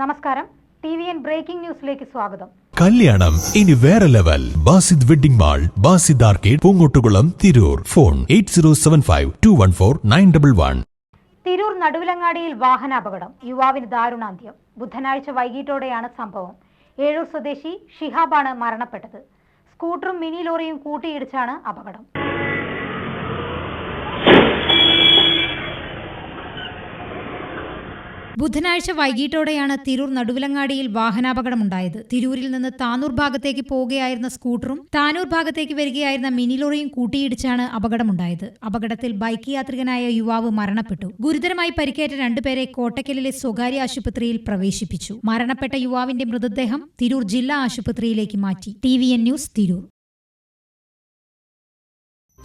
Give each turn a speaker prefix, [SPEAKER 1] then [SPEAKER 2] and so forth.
[SPEAKER 1] നമസ്കാരം. T V N breaking ന്യൂസിലേക്ക് സ്വാഗതം.
[SPEAKER 2] കല്യാണം ഇനി വേറെ level. Basid wedding mall Basid arcade Poongottukulam Tirur. Phone eight zero seven five two one four nine double one.
[SPEAKER 1] Tirur നടുവിലങ്ങാടിയിൽ വാഹനാപകടം. യുവാവിന് ദാരുണാന്ത്യം. ബുധനാഴ്ച വൈകിട്ടോടെയാണ് സംഭവം. ഏഴൂർ സ്വദേശി ഷിഹാബാണ് മരണപ്പെട്ടത്. സ്കൂട്ടറും മിനി ലോറിയും കൂട്ടിയിടിച്ചാണ് അപകടം.
[SPEAKER 3] ബുധനാഴ്ച വൈകിട്ടോടെയാണ് തിരൂർ നടുവിലങ്ങാടിയിൽ വാഹനാപകടമുണ്ടായത്. തിരൂരിൽ നിന്ന് താനൂർ ഭാഗത്തേക്ക് പോവുകയായിരുന്ന സ്കൂട്ടറും താനൂർ ഭാഗത്തേക്ക് വരികയായിരുന്ന മിനി ലോറിയും കൂട്ടിയിടിച്ചാണ് അപകടമുണ്ടായത്. അപകടത്തിൽ ബൈക്ക് യാത്രികനായ യുവാവ് മരണപ്പെട്ടു. ഗുരുതരമായി പരിക്കേറ്റ രണ്ടുപേരെ കോട്ടക്കലിലെ സ്വകാര്യ ആശുപത്രിയിൽ പ്രവേശിപ്പിച്ചു. മരണപ്പെട്ട യുവാവിന്റെ മൃതദേഹം തിരൂർ ജില്ലാ ആശുപത്രിയിലേക്ക് മാറ്റി. T news Tirur.